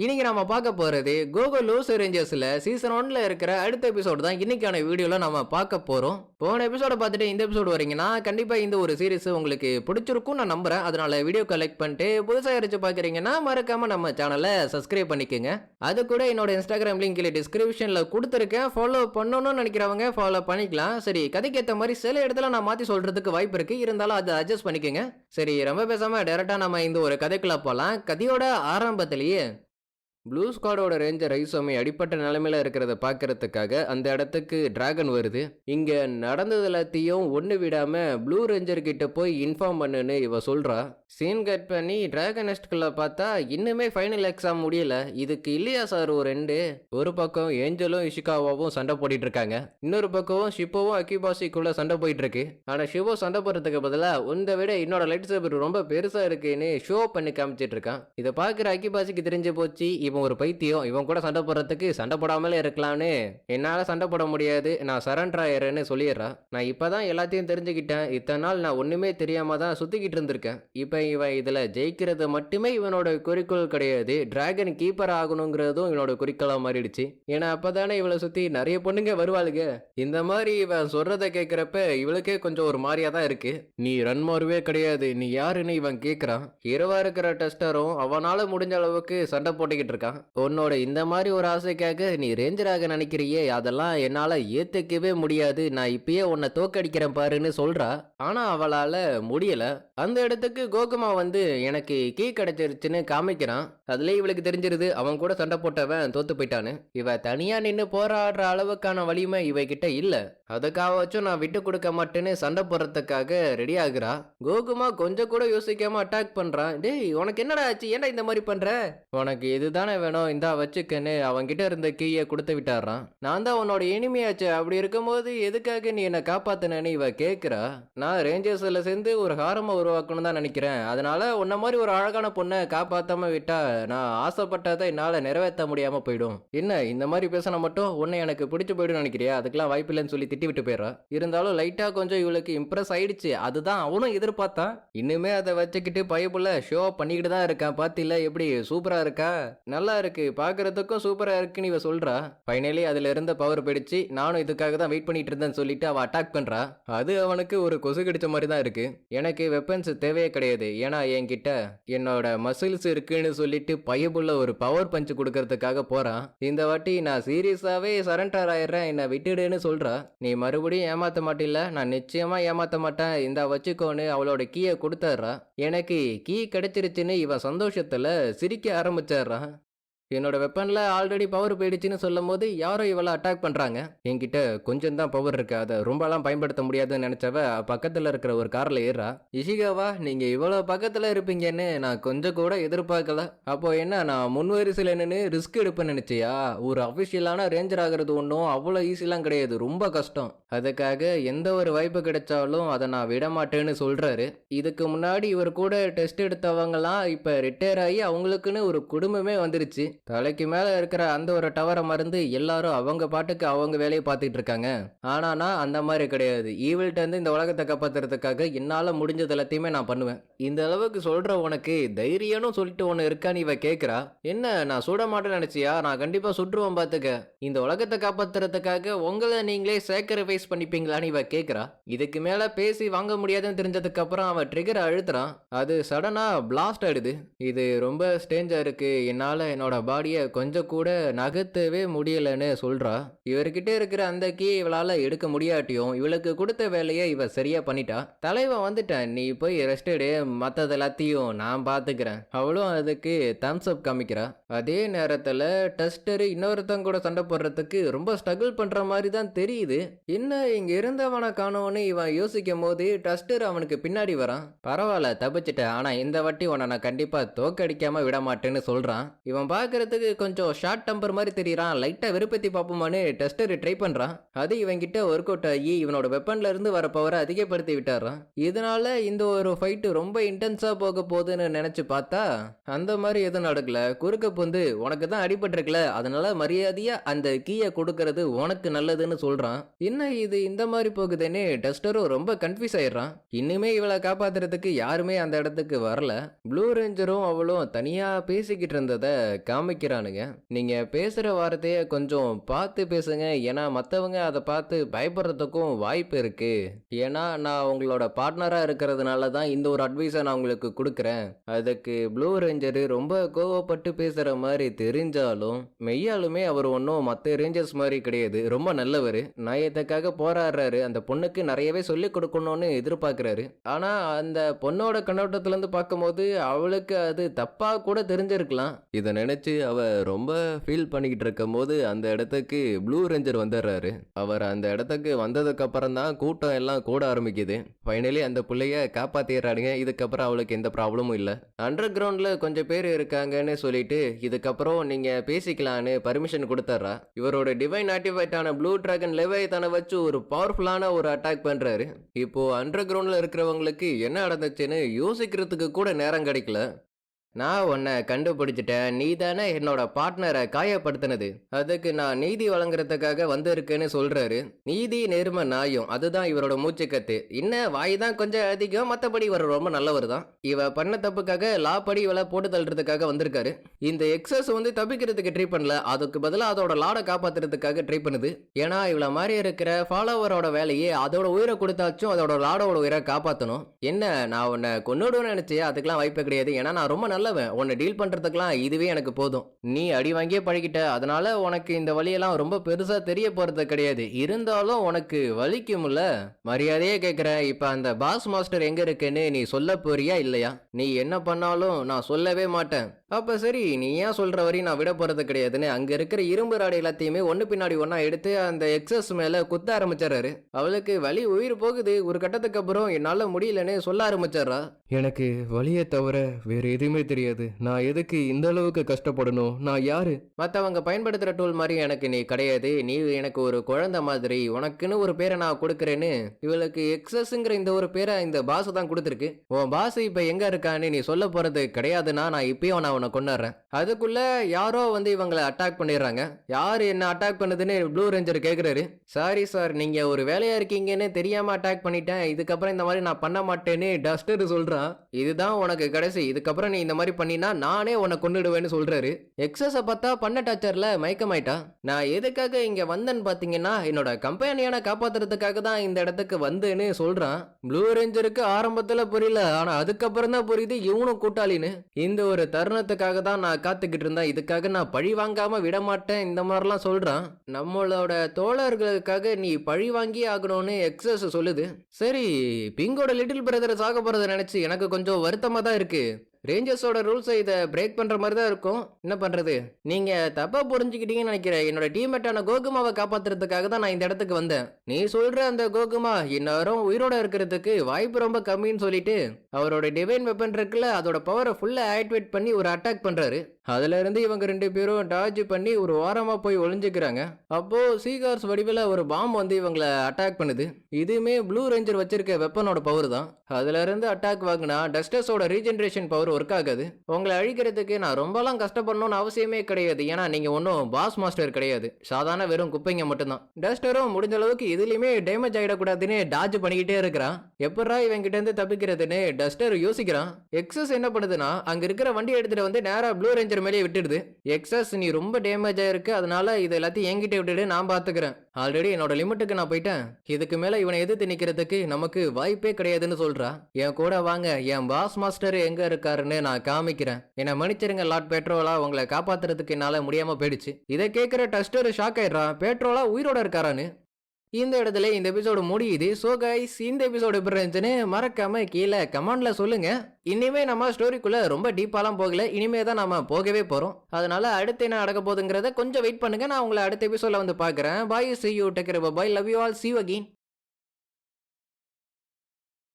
இன்னைக்கு நம்ம பார்க்க போகிறது கோகோ லூஸ் ரேஞ்சர்ஸில் சீசன் ஒன்ல இருக்கிற அடுத்த எபிசோடு தான் இன்னைக்கான வீடியோவில் நம்ம பார்க்க போகிறோம் போன எபிசோட பார்த்துட்டு இந்த எபிசோடு வரீங்கன்னா கண்டிப்பாக இந்த ஒரு சீரிஸ் உங்களுக்கு பிடிச்சிருக்கும் நான் நம்புறேன். அதனால வீடியோ கலெக்ட் பண்ணிட்டு புதுசாக யாராச்சு பார்க்குறீங்கன்னா மறக்காம நம்ம சேனலை சப்ஸ்கிரைப் பண்ணிக்கோங்க. அது கூட என்னோட இன்ஸ்டாகிராம் லிங்க் டிஸ்கிரிப்ஷனில் கொடுத்துருக்கேன். ஃபாலோ பண்ணணும்னு நினைக்கிறவங்க ஃபாலோ பண்ணிக்கலாம். சரி கதைக்கு ஏற்ற மாதிரி சில இடத்துல நான் மாற்றி சொல்கிறதுக்கு வாய்ப்பு இருக்குது இருந்தாலும் அதை அட்ஜஸ்ட் பண்ணிக்கோங்க. சரி ரொம்ப பேசாமல் டேரெக்டாக நம்ம இந்த ஒரு கதைக்குள்ளே போகலாம் கதையோட ஆரம்பத்திலேயே ப்ளூ ஸ்குவாடோட ரேஞ்சர் ஐசோமி அடிப்பட்ட நிலைமையில இருக்கிறத பார்க்கறதுக்காக அந்த இடத்துக்கு டிராகன் வருது. இங்க நடந்தது எல்லாத்தையும் ஒன்று விடாம ப்ளூ ரேஞ்சர் கிட்ட போய் இன்ஃபார்ம் பண்ணுன்னு இவ சொல்றா. சீன் கட் பண்ணி டிராகன் நெஸ்ட்குள்ள பார்த்தா இன்னுமே ஃபைனல் எக்ஸாம் முடியல. இதுக்கு இல்லையா சார் ஒரு ரெண்டு? ஒரு பக்கம் ஏஞ்சலும் இஷிகாவாவும் சண்டை போட்டுட்டு இருக்காங்க. இன்னொரு பக்கம் ஷிப்போவும் அக்கிபாசிக்குள்ள சண்டை போயிட்டு இருக்கு. ஆனா ஷிவோ சண்டை போடுறதுக்கு பதிலாக உந்த விட என்னோட லைட் சேபர் ரொம்ப பெருசா இருக்குன்னு ஷோ பண்ணி காமிச்சிட்டு இருக்கான். இதை பார்க்குற அக்கிபாசிக்கு தெரிஞ்சு போச்சு இவன் ஒரு பைத்தியம் இவன் கூட சண்டை போடுறதுக்கு சண்டை போடாமலே இருக்கலாம்னு என்னால் சண்டை போட முடியாது. நான் சரண்டர் ஆயிடுறேன்னு சொல்லிடுறான் நான் இப்போ தான் எல்லாத்தையும் தெரிஞ்சுக்கிட்டேன். இத்தனை நாள் நான் ஒன்றுமே தெரியாம தான் சுற்றிக்கிட்டு இருந்திருக்கேன். இப்போ இவன் இதில் ஜெயிக்கிறது மட்டுமே இவனோட குறிக்கோள் கிடையாது. டிராகன் கீப்பர் ஆகணுங்கிறதும் இவனோட குறிக்கோளாக மாறிடுச்சு. ஏன்னா அப்போ தானே இவளை சுற்றி நிறைய பொண்ணுங்க வருவாளுங்க இந்த மாதிரி இவன் சொல்கிறத கேட்குறப்ப இவளுக்கே கொஞ்சம் ஒரு மாதிரியாக தான் இருக்குது நீ ரன்மாருவே கிடையாது. நீ யாருன்னு இவன் கேட்குறான் இரவாக இருக்கிற டெஸ்டரும் அவனால் முடிஞ்ச அளவுக்கு சண்டை போட்டுக்கிட்டு இருக்கான். உன்னோட இந்த மாதிரி ஒரு ஆசைக்காக நீ ரேஞ்சராக நினைக்கிறியே அதெல்லாம் என்னால ஏத்துக்கவே முடியாது. நான் இப்பயே உன்னை தோக்கடிக்கிறேன் பாருன்னு சொல்றா. ஆனா அவளால முடியல. அந்த இடத்துக்கு கோகுமா வந்து எனக்கு கீ கிடைச்சிருச்சுன்னு காமிக்கிறான். அதுல இவளுக்கு தெரிஞ்சிருது அவன் கூட சண்டை போட்டவன் தோத்து போயிட்டான்னு. இவ தனியா நின்னு போராடுற அளவுக்கான வலிமை இவகிட்ட இல்ல. அதுக்காகச்சும் நான் விட்டு கொடுக்க மாட்டேன்னு சண்டை போடுறதுக்காக ரெடி ஆகுறா. கோகுமா கொஞ்சம் கூட யோசிக்காம அட்டாக் பண்றான் டேய் உனக்கு என்னடா ஆச்சு? ஏன்டா இந்த மாதிரி பண்ற? உனக்கு இதுதானே வேணும்? இந்தா வச்சுக்கன்னு அவன்கிட்ட இருந்த கீயை கொடுத்து விட்டாரான் நான் தான் உன்னோட இனிமையாச்சு. அப்படி இருக்கும்போது எதுக்காக நீ என்னை காப்பாத்தினு? இவ கேட்குறா நான் ரேஞ்சர்ஸில் சேர்ந்து ஒரு ஹாரமாக உருவாக்கணும் தான் நினைக்கிறேன். அதனால உன்ன மாதிரி ஒரு அழகான பொண்ணை காப்பாற்றாம விட்டா நான் ஆசைப்பட்டதை என்னால் நிறைவேற்ற முடியாமல் போயிடும். என்ன இந்த மாதிரி பேசினா மட்டும் உன்னை எனக்கு பிடிச்சி போயிடும் நினைக்கிறியா? அதுக்கெல்லாம் வாய்ப்பில்லைன்னு சொல்லி திட்டி விட்டு போயிடுறா. இருந்தாலும் லைட்டாக கொஞ்சம் இவளுக்கு இம்ப்ரெஸ் ஆயிடுச்சு. அதுதான் அவனும் எதிர்பார்த்தான். இன்னுமே அதை வச்சுக்கிட்டு பயப்புள்ள ஷோ பண்ணிக்கிட்டு தான் இருக்கான். பாத்தில எப்படி? சூப்பராக இருக்கா? நல்லா நல்லா இருக்கு. பார்க்கறதுக்கும் சூப்பராக இருக்குன்னு இவ சொல்றா. ஃபைனலி அதுல இருந்த பவர் பிடிச்சு நானும் இதுக்காக தான் வெயிட் பண்ணிட்டு இருந்தேன்னு சொல்லிட்டு அவ அட்டாக் பண்றா. அது அவனுக்கு ஒரு கொசு கடிச்ச மாதிரி தான் இருக்கு. எனக்கு வெப்பன்ஸ் தேவையே கிடையாது. ஏன்னா என்கிட்ட என்னோட மசில்ஸ் இருக்குன்னு சொல்லிட்டு பயபுள்ள ஒரு பவர் பஞ்ச் கொடுக்கறதுக்காக போறான் இந்த வாட்டி நான் சீரியஸாவே சரண்டர் ஆயிடுறேன். என்னை விட்டுடுன்னு சொல்றா. நீ மறுபடியும் ஏமாத்த மாட்டில்ல? நான் நிச்சயமா ஏமாத்த மாட்டேன். இந்த வச்சுக்கோன்னு அவளோட கீயை கொடுத்துட்றா. எனக்கு கீ கிடைச்சிருச்சுன்னு இவன் சந்தோஷத்துல சிரிக்க ஆரம்பிச்சிடுறான் என்னோட வெப்பனில் ஆல்ரெடி பவர் போயிடுச்சுன்னு சொல்லும் போது யாரோ இவளை அட்டாக் பண்ணுறாங்க என்கிட்ட கொஞ்சம் தான் பவர் இருக்கு. அதை ரொம்பலாம் பயன்படுத்த முடியாதுன்னு நினைச்சவ பக்கத்தில் இருக்கிற ஒரு காரில் ஏறா இஷிகாவா நீங்கள் இவ்வளோ பக்கத்தில் இருப்பீங்கன்னு நான் கொஞ்சம் கூட எதிர்பார்க்கல. அப்போ என்ன நான் முன் வரிசையில் நின்று ரிஸ்க் எடுப்பேன்னு நினைச்சியா? ஒரு அஃபிஷியலான ரேஞ்சர் ஆகிறது ஒன்றும் அவ்வளோ ஈஸிலாம் கிடையாது. ரொம்ப கஷ்டம். அதுக்காக எந்த ஒரு வாய்ப்பு கிடைச்சாலும் அதை நான் விட மாட்டேன்னு இதுக்கு முன்னாடி இவர் கூட டெஸ்ட் எடுத்தவங்கலாம் இப்போ ரிட்டையர் ஆகி அவங்களுக்குன்னு ஒரு குடும்பமே வந்துருச்சு. தலைக்கு மேல இருக்கிற அந்த ஒரு டவரை மருந்து எல்லாரும் அவங்க பாட்டுக்கு அவங்க வேலையை பார்த்துட்டு இருக்காங்க. ஆனா நான் அந்த மாதிரி கிடையாது. ஈவில்ட்ட இருந்து இந்த உலகத்தை காப்பாத்துறதுக்காக என்னால முடிஞ்சது எல்லாத்தையுமே நான் பண்ணுவேன். இந்த அளவுக்கு சொல்ற உனக்கு தைரியம்னு சொல்லிட்டு ஒன்று இருக்கான்னு இவ கேட்குறா என்ன நான் சுட மாட்டேன்னு நினைச்சியா? நான் கண்டிப்பா சுற்றுவேன் பார்த்துக்க இந்த உலகத்தை காப்பாத்துறதுக்காக உங்களை நீங்களே சேக்ரிஃபைஸ் பண்ணிப்பீங்களான்னு இவ கேட்குறா இதுக்கு மேல பேசி வாங்க முடியாதுன்னு தெரிஞ்சதுக்கு அப்புறம் அவன் ட்ரிகர் அழுத்துறான். அது சடனா பிளாஸ்ட் ஆயிடுது. இது ரொம்ப ஸ்டேஞ்சா இருக்கு. என்னால என்னோட பாடியை கொஞ்சம் கூட நகர்த்தவே முடியலன்னு சொல்றா. இவர்கிட்ட இருக்கிற அந்த கீ இவளால எடுக்க முடியாட்டியும் இவளுக்கு கொடுத்த வேலையை இவ சரியா பண்ணிட்டா. தலைவன் வந்துட்டான். நீ போய் ரெஸ்ட் எடு. எல்லாத்தையும் நான் பார்த்துக்கிறேன் அவளும் அதுக்கு தம்ஸ் அப் காமிக்கிறா. அதே நேரத்தில் டஸ்டரு இன்னொருத்தங்க கூட சண்டை போடுறதுக்கு ரொம்ப ஸ்ட்ரகிள் பண்ணுற மாதிரி தான் தெரியுது. என்ன இங்கே இருந்தவனை காணோன்னு இவன் யோசிக்கும் போது டஸ்டர் அவனுக்கு பின்னாடி வரான். பரவாயில்ல தப்பிச்சிட்டேன். ஆனால் இந்த வாட்டி உன்னை நான் கண்டிப்பாக தோக்கடிக்காமல் விட மாட்டேன்னு சொல்கிறான் இவன் பார்க்கறதுக்கு கொஞ்சம் ஷார்ட் டம்பர் மாதிரி தெரியறான். லைட்டாக வெறுப்பத்தி பார்ப்போமான்னு டெஸ்டர் ட்ரை பண்ணுறான் அது இவங்கிட்ட ஒர்க் அவுட் ஆகி இவனோட வெப்பன்ல இருந்து வர பவரை அதிகப்படுத்தி விட்டாரான் இதனால இந்த ஒரு ஃபைட்டு ரொம்ப இன்டென்ஸாக போக போகுதுன்னு நினச்சி பார்த்தா அந்த மாதிரி எதுவும் நடக்கல. குறுக்க பொந்து உனக்கு தான் அடிபட்டிருக்கல அதனால மரியாதையா அந்த கீயை கொடுக்கறது உனக்கு நல்லதுன்னு சொல்றான். என்ன இது இந்த மாதிரி போகுதுன்னு டெஸ்டரும் ரொம்ப கன்ஃபியூஸ் ஆயிடுறான். இன்னுமே இவளை காப்பாத்துறதுக்கு யாருமே அந்த இடத்துக்கு வரல. ப்ளூ ரேஞ்சரும் அவளும் தனியா பேசிக்கிட்டு இருந்ததை காமிக்கிறானுங்க. நீங்கள் பேசுகிற வார்த்தையை கொஞ்சம் பார்த்து பேசுங்க. ஏன்னா மற்றவங்க அதை பார்த்து பயப்படுறதுக்கும் வாய்ப்பு இருக்குது ஏன்னா நான் உங்களோட பார்ட்னராக இருக்கிறதுனால தான் இந்த ஒரு அட்வைஸை நான் உங்களுக்கு கொடுக்குறேன். அதுக்கு ப்ளூ ரேஞ்சரு ரொம்ப கோவப்பட்டு பேசுகிற மாதிரி தெரிஞ்சாலும் மெய்யாலுமே அவர் ஒன்றும் மற்ற ரேஞ்சர்ஸ் மாதிரி கிடையாது. ரொம்ப நல்லவர். நயத்துக்காக போராடுறாரு அந்த பொண்ணுக்கு நிறையவே சொல்லி கொடுக்கணும்னு எதிர்பார்க்குறாரு. ஆனால் அந்த பொண்ணோட கண்ணோட்டத்துலேருந்து பார்க்கும்போது அவளுக்கு அது தப்பாக கூட தெரிஞ்சிருக்கலாம். இதை நினச்சி அவர் ரொம்ப ஃபீல் பண்ணிக்கிட்டு இருக்கும்போது அந்த இடத்துக்கு ப்ளூ ரேஞ்சர் வந்துடுறாரு அவர் அந்த இடத்துக்கு வந்ததுக்கு அப்புறம் தான் கூட்டம் எல்லாம் கூட ஆரம்பிக்குது. ஃபைனலி அந்த பிள்ளைய காப்பாத்திடுறானுங்க இதுக்கப்புறம் அவளுக்கு எந்த ப்ராப்ளமும் இல்லை. அண்டர் கிரவுண்டில் கொஞ்சம் பேர் இருக்காங்கன்னு சொல்லிட்டு இதுக்கப்புறம் நீங்கள் பேசிக்கலான்னு பர்மிஷன் கொடுத்துட்றா இவரோட டிவைன் ஆக்டிவேட்டான ப்ளூ டிராகன் தன்னை வச்சு ஒரு பவர்ஃபுல்லான ஒரு அட்டாக் பண்ணுறாரு இப்போ அண்டர் கிரவுண்டில் இருக்கிறவங்களுக்கு என்ன நடந்துச்சுன்னு யோசிக்கிறதுக்கு கூட நேரம் கிடைக்கல. நான் உன்னை கண்டுபிடிச்சிட்டேன். நீ தானே என்னோட பார்ட்னரை காயப்படுத்தினது. அதுக்கு நான் நீதி வழங்குறதுக்காக வந்திருக்கேன்னு சொல்றாரு. நீதி நேர்ம நாயும் அதுதான் இவரோட மூச்சுக்கத்து. இன்ன வாய் தான் கொஞ்சம் அதிகம் மற்றபடி இவர் ரொம்ப நல்லவர் தான். இவ பண்ண தப்புக்காக லா படி இவளை போட்டு தள்ளுறதுக்காக வந்திருக்காரு. இந்த எக்ஸஸ் வந்து தப்பிக்கிறதுக்கு ட்ரை பண்ணல. அதுக்கு பதிலாக அதோட லாடை காப்பாத்துறதுக்காக ட்ரை பண்ணுது. ஏன்னா இவளை மாதிரி இருக்கிற ஃபாலோவரோட வேலையே அதோட உயிரை கொடுத்தாச்சும் அதோட லாடோட உயிரை காப்பாற்றணும் என்ன நான் உன்னை கொண்டுடுவேன்னு நினைச்சியா அதுக்கெல்லாம் வாய்ப்பே கிடையாது. ஏன்னா நான் ரொம்ப நல்லவன் உன்னை டீல் பண்றதுக்கெல்லாம் இதுவே எனக்கு போதும். நீ அடி வாங்கியே பழகிட்ட அதனால உனக்கு இந்த வழியெல்லாம் ரொம்ப பெருசாக தெரிய போகிறது கிடையாது. இருந்தாலும் உனக்கு வலிக்கும்ல? மரியாதையே கேட்குறேன் இப்போ அந்த பாஸ் மாஸ்டர் எங்கே இருக்குன்னு நீ சொல்ல போறியா இல்லையா? நீ என்ன பண்ணாலும் நான் சொல்லவே மாட்டேன். அப்ப சரி நீ ஏன் சொல்ற வரையும் நான் விட போறது கிடையாதுன்னு அங்க இருக்கிற இரும்பு ராடு எல்லாத்தையுமே ஒன்று பின்னாடி ஒன்றா எடுத்து அந்த எக்ஸஸ் மேல குத்த ஆரம்பிச்சாரு அவளுக்கு வலி உயிர் போகுது. ஒரு கட்டத்துக்கு அப்புறம் என்னால முடியலன்னு சொல்ல ஆரம்பிச்சாரா எனக்கு வலியை தவிர வேற எதுவுமே தெரியாது. நான் எதுக்கு இந்த அளவுக்கு கஷ்டப்படணும்? நான் யாரு? மற்றவங்க பயன்படுத்துகிற டூல் மாதிரி எனக்கு நீ கிடையாது. நீ எனக்கு ஒரு குழந்தை மாதிரி. உனக்குன்னு ஒரு பேரை நான் கொடுக்குறேன்னு இவளுக்கு எக்ஸஸ்ங்கிற இந்த ஒரு பேரை இந்த பாஸ் தான் கொடுத்துருக்கு. உன் பாஸ் இப்போ எங்க இருக்கான்னு நீ சொல்ல போறது கிடையாதுன்னா நான் இப்பயும் நான் உன்னை கொண்டாடுறேன் அதுக்குள்ள யாரோ வந்து இவங்களை அட்டாக் பண்ணிடுறாங்க. யார் என்ன அட்டாக் பண்ணுதுன்னு ப்ளூ ரேஞ்சர் கேட்குறாரு சாரி சார் நீங்க ஒரு வேலையா இருக்கீங்கன்னு தெரியாம அட்டாக் பண்ணிட்டேன். இதுக்கப்புறம் இந்த மாதிரி நான் பண்ண மாட்டேன்னு டஸ்டர் சொல்றான். இதுதான் உனக்கு கடைசி. இதுக்கப்புறம் நீ இந்த மாதிரி பண்ணினா நானே உன்னை கொண்டுடுவேன்னு சொல்றாரு. எக்ஸஸை பார்த்தா பண்ண டச்சர்ல மயக்கமாயிட்டா. நான் எதுக்காக இங்க வந்தேன்னு பாத்தீங்கன்னா என்னோட கம்பெனியான காப்பாத்துறதுக்காக தான் இந்த இடத்துக்கு வந்தேன்னு சொல்றான். ப்ளூ ரேஞ்சருக்கு ஆரம்பத்துல புரியல. ஆனா அதுக்கப்புறம் தான் புரியுது இவனும் கூட்டாளின்னு. இந்த ஒரு தருணத்தை தருணத்துக்காக தான் நான் காத்துக்கிட்டு இருந்தேன். இதுக்காக நான் பழி வாங்காம விட மாட்டேன் இந்த மாதிரிலாம் சொல்றான். நம்மளோட தோழர்களுக்காக நீ பழி வாங்கி ஆகணும்னு எக்ஸஸ் சொல்லுது. சரி பிங்கோட லிட்டில் பிரதர் சாக போறதை நினைச்சு எனக்கு கொஞ்சம் வருத்தமா தான் இருக்கு. ரேஞ்சர்ஸோட ரூல்ஸை இதை பிரேக் பண்ணுற மாதிரி தான் இருக்கும். என்ன பண்ணுறது நீங்கள் தப்பாக புரிஞ்சுக்கிட்டீங்கன்னு நினைக்கிறேன். என்னோட டீம்மேட்டான கோகுமாவை காப்பாற்றுறதுக்காக தான் நான் இந்த இடத்துக்கு வந்தேன். நீ சொல்கிற அந்த கோகுமா இந்நேரம் உயிரோட இருக்கிறதுக்கு வாய்ப்பு ரொம்ப கம்மின்னு சொல்லிட்டு அவரோட டிவைன் வெப்பன் இருக்குல்ல அதோட பவரை ஃபுல்லாக ஆக்டிவேட் பண்ணி ஒரு அட்டாக் பண்ணுறாரு அதுல இருந்து இவங்க ரெண்டு பேரும் டார்ஜ் பண்ணி ஒரு ஓரமா போய் ஒளிஞ்சுக்கிறாங்க. அப்போ சீகார்ஸ் வடிவில் ஒரு பாம்பு வந்து இவங்கள அட்டாக் பண்ணுது. இதுவுமே ப்ளூ ரேஞ்சர் வச்சிருக்க வெப்பனோட பவர் தான். அதுல இருந்து அட்டாக் வாங்கினா டஸ்டர்ஸோட ரீஜென்ரேஷன் பவர் ஒர்க் ஆகாது. உங்களை அழிக்கிறதுக்கு நான் ரொம்பலாம் கஷ்டப்படணும்னு அவசியமே கிடையாது. ஏன்னா நீங்க ஒன்றும் பாஸ் மாஸ்டர் கிடையாது. சாதாரண வெறும் குப்பைங்க மட்டும்தான். டஸ்டரும் முடிஞ்ச அளவுக்கு இதுலயுமே டேமேஜ் ஆகிடக்கூடாதுன்னு டாஜ் பண்ணிக்கிட்டே இருக்கிறான். எப்படா இவன் கிட்ட இருந்து தப்பிக்கிறதுன்னு டஸ்டர் யோசிக்கிறான். எக்ஸஸ் என்ன பண்ணுதுன்னா அங்க இருக்கிற வண்டி எடுத்துட்டு வந்து நேரா ப்ளூ ரேஞ்சர் மேலேயே விட்டுடுது. எக்ஸஸ் நீ ரொம்ப டேமேஜ் ஆயிருக்கு. அதனால இது எல்லாத்தையும் என்கிட்ட விட்டுடு. நான் பாத்துக்கிறேன். ஆல்ரெடி என்னோட லிமிட்டுக்கு நான் போயிட்டேன். இதுக்கு மேல இவனை எதிர்த்து நிக்கிறதுக்கு நமக்கு வாய்ப்பே கிடையாதுன்னு சொல்றா. என் கூட வாங்க. என் பாஸ் மாஸ்டர் எங்க இருக்காருன்னு நான் காமிக்கிறேன். என்ன மன்னிச்சிருங்க லார்ட் பெட்ரோலா உங்களை காப்பாத்துறதுக்கு என்னால முடியாம போயிடுச்சு. இதை கேட்கிற டஸ்டர் ஷாக் ஆயிடுறான் பெட்ரோலா உயிரோட இருக்காரான்னு. இந்த இடத்துல இந்த எபிசோடு முடியுது. ஸோ கைஸ் இந்த எபிசோடு எப்படி இருந்துச்சுன்னு மறக்காம கீழே கமெண்ட்ல சொல்லுங்க. இனிமே நம்ம ஸ்டோரிக்குள்ள ரொம்ப டீப்பாலாம் போகல. இனிமே தான் நம்ம போகவே போறோம். அதனால அடுத்து என்ன நடக்க போகுதுங்கிறத கொஞ்சம் வெயிட் பண்ணுங்க. நான் உங்களை அடுத்த எபிசோட்ல வந்து பார்க்குறேன். Bye see you decker bye love you all see again